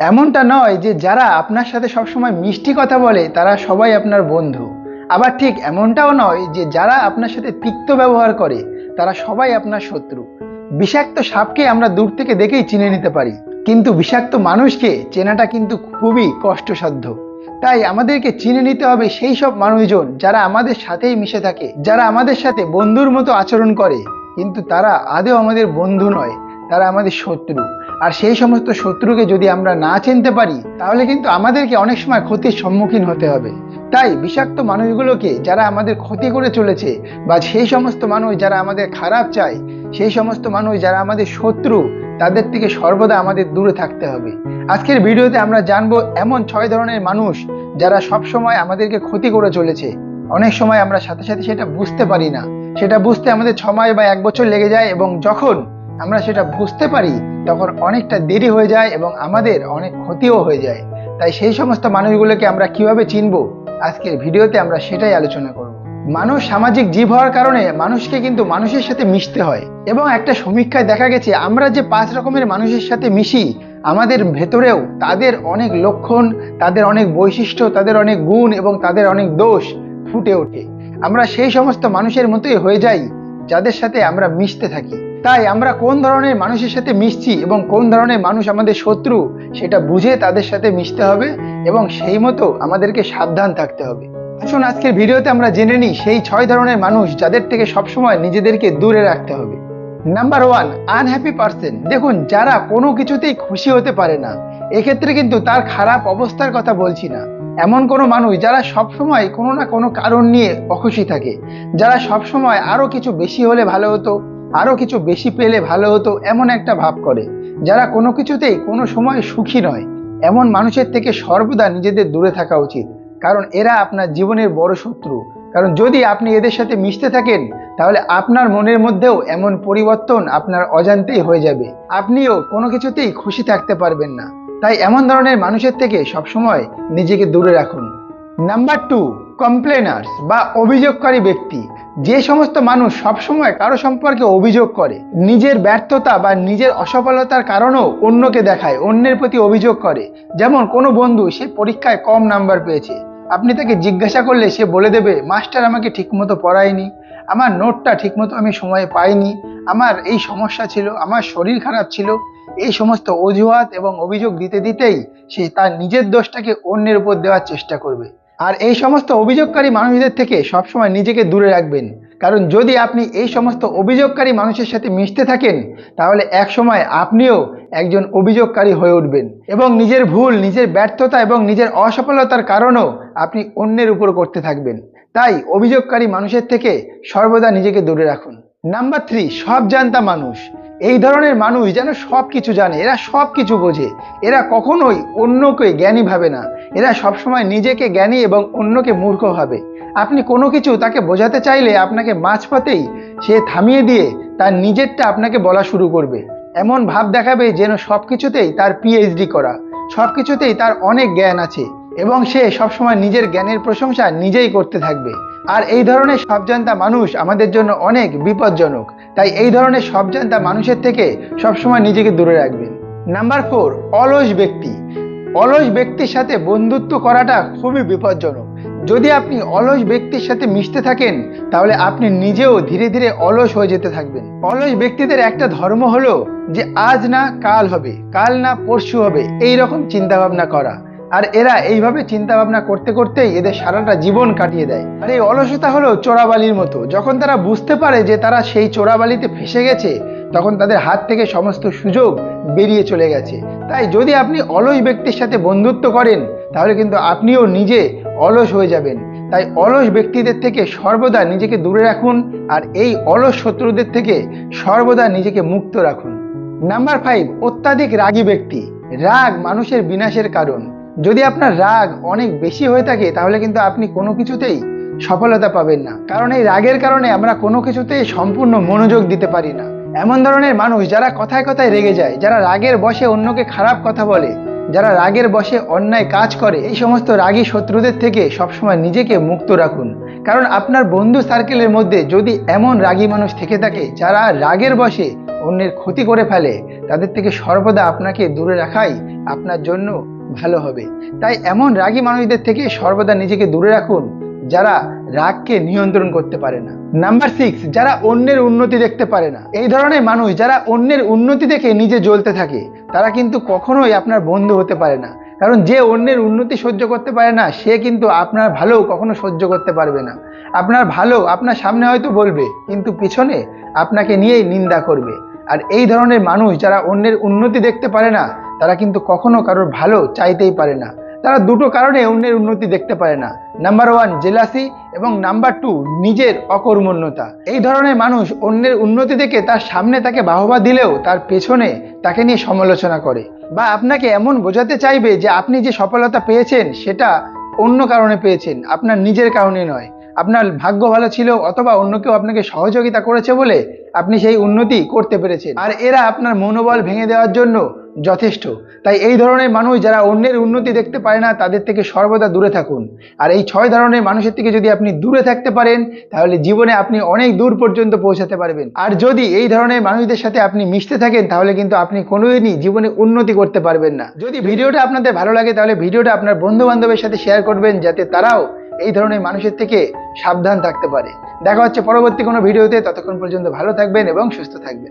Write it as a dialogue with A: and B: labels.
A: এমনটা নয় যে যারা আপনার সাথে সবসময় মিষ্টি কথা বলে, তারা সবাই আপনার বন্ধু। আবার ঠিক এমনটাও নয় যে যারা আপনার সাথে তিক্ত ব্যবহার করে, তারা সবাই আপনার শত্রু। বিষাক্ত সাপকে আমরা দূর থেকে দেখেই চিনে নিতে পারি। কিন্তু বিষাক্ত মানুষকে চেনাটা কিন্তু খুবই কষ্টসাধ্য। তাই আমাদেরকে চিনে নিতে হবে সেই সব মানুষজন যারা আমাদের সাথেই মিশে থাকে, যারা আমাদের সাথে বন্ধুর মতো আচরণ করে। কিন্তু তারা আদেও আমাদের বন্ধু নয়, তারা আমাদের শত্রু। আর সেই সমস্ত শত্রুকে যদি আমরা না চিনতে পারি, তাহলে কিন্তু আমাদেরকে অনেক সময় ক্ষতির সম্মুখীন হতে হবে। তাই বিষাক্ত মানুষগুলোকে যারা আমাদের ক্ষতি করে চলেছে বা সেই সমস্ত মানুষ যারা আমাদের খারাপ চায়, সেই সমস্ত মানুষ যারা আমাদের শত্রু, তাদের থেকে সর্বদা আমাদের দূরে থাকতে হবে। আজকের ভিডিওতে আমরা জানব এমন ছয় ধরনের মানুষ যারা সব সময় আমাদেরকে ক্ষতি করে চলেছে। অনেক সময় আমরা সাথে সাথে সেটা বুঝতে পারি না। সেটা বুঝতে আমাদের ছ মাস বা এক বছর লেগে যায় এবং যখন আমরা সেটা বুঝতে পারি তখন অনেকটা দেরি হয়ে যায় এবং আমাদের অনেক ক্ষতিও হয়ে যায়। তাই সেই সমস্ত মানুষগুলোকে আমরা কীভাবে চিনবো? আজকের ভিডিওতে আমরা সেটাই আলোচনা করব। মানুষ সামাজিক জীব হওয়ার কারণে মানুষকে কিন্তু মানুষের সাথে মিশতে হয় এবং একটা সমীক্ষায় দেখা গেছে, আমরা যে পাঁচ রকমের মানুষের সাথে মিশি, আমাদের ভেতরেও তাদের অনেক লক্ষণ, তাদের অনেক বৈশিষ্ট্য, তাদের অনেক গুণ এবং তাদের অনেক দোষ ফুটে ওঠে। আমরা সেই সমস্ত মানুষের মতোই হয়ে যাই, যাদের সাথে আমরা মিশতে থাকি। তাই আমরা কোন ধরনের মানুষের সাথে মিশছি এবং কোন ধরনের মানুষ আমাদের শত্রু, সেটা বুঝে তাদের সাথে মিশতে হবে এবং সেই মতো আমাদেরকে সাবধান থাকতে হবে। আসুন আজকের ভিডিওতে আমরা জেনে নিই সেই ছয় ধরনের মানুষ যাদের থেকে সবসময় নিজেদেরকে দূরে রাখতে হবে। নাম্বার ওয়ান আনহ্যাপি পার্সন দেখুন, যারা কোনো কিছুতেই খুশি হতে পারে না, এক্ষেত্রে কিন্তু তার খারাপ অবস্থার কথা বলছি না। এমন কোনো মানুষ যারা সবসময় কোনো না কোনো কারণ নিয়ে অখুশি থাকে, যারা সবসময় আরও কিছু বেশি হলে ভালো হতো আরও কিছু বেশি পেলে ভালো হতো এমন একটা ভাব করে, যারা কোনো কিছুতেই কোনো সময় সুখী নয়। এমন মানুষের থেকে সর্বদা নিজেদের দূরে থাকা উচিত, কারণ এরা আপনার জীবনের বড় শত্রু। কারণ যদি আপনি এদের সাথে মিশতে থাকেন, তাহলে আপনার মনের মধ্যেও এমন পরিবর্তন আপনার অজান্তেই হয়ে যাবে। আপনিও কোনো কিছুতেই খুশি থাকতে পারবেন না। তাই এমন ধরনের মানুষের থেকে সবসময় নিজেকে দূরে রাখুন। নাম্বার টু কমপ্লেনার্স বা অভিযোগকারী ব্যক্তি। যে সমস্ত মানুষ সবসময় কারও সম্পর্কে অভিযোগ করে, নিজের ব্যর্থতা বা নিজের অসফলতার কারণেও অন্যকে দেখায়, অন্যের প্রতি অভিযোগ করে। যেমন কোনো বন্ধু সে পরীক্ষায় কম নাম্বার পেয়েছে। আপনি তাকে জিজ্ঞাসা করলে সে বলে দেবে, মাস্টার আমাকে ঠিকমতো পড়ায়নি, আমার নোটটা ঠিকমতো আমি সময়ে পাইনি, আমার এই সমস্যা ছিল, আমার শরীর খারাপ ছিল। এই সমস্ত অজুহাত এবং অভিযোগ দিতে দিতেই সে তার নিজের দোষটাকে অন্যের উপর দেওয়ার চেষ্টা করবে। আর এই সমস্ত অভিযোগকারী মানুষদের থেকে সবসময় নিজেকে দূরে রাখবেন। কারণ যদি আপনি এই সমস্ত অভিযোগকারী মানুষের সাথে মিশতে থাকেন, তাহলে এক সময় আপনিও একজন অভিযোগকারী হয়ে উঠবেন এবং নিজের ভুল, নিজের ব্যর্থতা এবং নিজের অসফলতার কারণও আপনি অন্যের উপর করতে থাকবেন। তাই অভিযোগকারী মানুষের থেকে সর্বদা নিজেকে দূরে রাখুন। নাম্বার থ্রি, সব জানতা মানুষ। এই ধরনের মানুষ যেন সব কিছু জানে, এরা সব কিছু বোঝে। এরা কখনোই অন্যকে জ্ঞানী ভাবে না। এরা সবসময় নিজেকে জ্ঞানী এবং অন্যকে মূর্খ ভাবে। আপনি কোনো কিছু তাকে বোঝাতে চাইলে আপনাকে মাঝপথেই সে থামিয়ে দিয়ে তার নিজেরটা আপনাকে বলা শুরু করবে। এমন ভাব দেখাবে যেন সব কিছুতেই তার পিএইচডি করা সব কিছুতেই তার অনেক জ্ঞান আছে এবং সে সবসময় নিজের জ্ঞানের প্রশংসা নিজেই করতে থাকবে। আর এই ধরনের সবজান্তা মানুষ আমাদের জন্য অনেক বিপজ্জনক। তাই এই ধরনের সবজান্তা মানুষের থেকে সবসময় নিজেকে দূরে রাখবেন। নাম্বার ফোর, অলস ব্যক্তি। অলস ব্যক্তির সাথে বন্ধুত্ব করাটা খুবই বিপজ্জনক। যদি আপনি অলস ব্যক্তির সাথে মিশতে থাকেন, তাহলে আপনি নিজেও ধীরে ধীরে অলস হয়ে যেতে থাকবেন। অলস ব্যক্তিদের একটা ধর্ম হলো যে, আজ না কাল হবে, কাল না পরশু হবে। এই রকম চিন্তা ভাবনা করা। আর এরা এইভাবে চিন্তা ভাবনা করতে করতেই এদের সারাটা জীবন কাটিয়ে দেয়। আর এই অলসতা হলো চোরাবালির মতো। যখন তারা বুঝতে পারে যে তারা সেই চোরাবালিতে ফেসে গেছে, তখন তাদের হাত থেকে সমস্ত সুযোগ বেরিয়ে চলে গেছে। তাই যদি আপনি অলস ব্যক্তির সাথে বন্ধুত্ব করেন, তাহলে কিন্তু আপনিও নিজে অলস হয়ে যাবেন। তাই অলস ব্যক্তিদের থেকে সর্বদা নিজেকে দূরে রাখুন আর এই অলস শত্রুদের থেকে সর্বদা নিজেকে মুক্ত রাখুন। নাম্বার ফাইভ অত্যাধিক রাগী ব্যক্তি। রাগ মানুষের বিনাশের কারণ। যদি আপনার রাগ অনেক বেশি হয়ে থাকে, তাহলে কিন্তু আপনি কোনো কিছুতেই সফলতা পাবেন না। কারণ এই রাগের কারণে আমরা কোনো কিছুতেই সম্পূর্ণ মনোযোগ দিতে পারি না। এমন ধরনের মানুষ যারা কথায় কথায় রেগে যায়, যারা রাগের বসে অন্যকে খারাপ কথা বলে, যারা রাগের বসে অন্যায় কাজ করে, এই সমস্ত রাগী শত্রুদের থেকে সবসময় নিজেকে মুক্ত রাখুন। কারণ আপনার বন্ধু সার্কেলের মধ্যে যদি এমন রাগী মানুষ থেকে থাকে, যারা রাগের বশে অন্যের ক্ষতি করে ফেলে, তাদের থেকে সর্বদা আপনাকে দূরে রাখাই আপনার জন্য ভালো হবে। তাই এমন রাগী মানুষদের থেকে সর্বদা নিজেকে দূরে রাখুন, যারা রাগকে নিয়ন্ত্রণ করতে পারে না। নাম্বার সিক্স যারা অন্যের উন্নতি দেখতে পারে না। এই ধরনের মানুষ যারা অন্যের উন্নতি দেখে নিজে জ্বলতে থাকে, তারা কিন্তু কখনোই আপনার বন্ধু হতে পারে না। কারণ যে অন্যের উন্নতি সহ্য করতে পারে না, সে কিন্তু আপনার ভালো কখনো সহ্য করতে পারবে না। আপনার ভালো আপনার সামনে হয়তো বলবে, কিন্তু পিছনে আপনাকে নিয়েই নিন্দা করবে। আর এই ধরনের মানুষ যারা অন্যের উন্নতি দেখতে পারে না, তারা কিন্তু কখনো কারোর ভালো চাইতেই পারে না। তারা দুটো কারণে অন্যের উন্নতি দেখতে পারে না। নাম্বার ওয়ান জেলাসি এবং নাম্বার টু নিজের অকর্মণ্যতা। এই ধরনের মানুষ অন্যের উন্নতি দেখে তার সামনে তাকে বাহবা দিলেও তার পেছনে তাকে নিয়ে সমালোচনা করে। বা আপনাকে এমন বোঝাতে চাইবে যে আপনি যে সফলতা পেয়েছেন, সেটা অন্য কারণে পেয়েছেন, আপনার নিজের কারণে নয়। আপনার ভাগ্য ভালো ছিল অথবা অন্য কেউ আপনাকে সহযোগিতা করেছে বলে আপনি সেই উন্নতি করতে পেরেছেন। আর এরা আপনার মনোবল ভেঙে দেওয়ার জন্য যথেষ্ট। তাই এই ধরনের মানুষ যারা অন্যের উন্নতি দেখতে পারে না, তাদের থেকে সর্বদা দূরে থাকুন। আর এই ছয় ধরনের মানুষের থেকে যদি আপনি দূরে থাকতে পারেন, তাহলে জীবনে আপনি অনেক দূর পর্যন্ত পৌঁছাতে পারবেন। আর যদি এই ধরনের মানুষদের সাথে আপনি মিশতে থাকেন, তাহলে কিন্তু আপনি কোনোদিনই জীবনে উন্নতি করতে পারবেন না। যদি ভিডিওটা আপনাদের ভালো লাগে, তাহলে ভিডিওটা আপনার বন্ধু বান্ধবের সাথে শেয়ার করবেন, যাতে তারাও এই ধরনের মানুষের থেকে সাবধান থাকতে পারে। দেখা হচ্ছে পরবর্তী কোনো ভিডিওতে, ততক্ষণ পর্যন্ত ভালো থাকবেন এবং সুস্থ থাকবেন।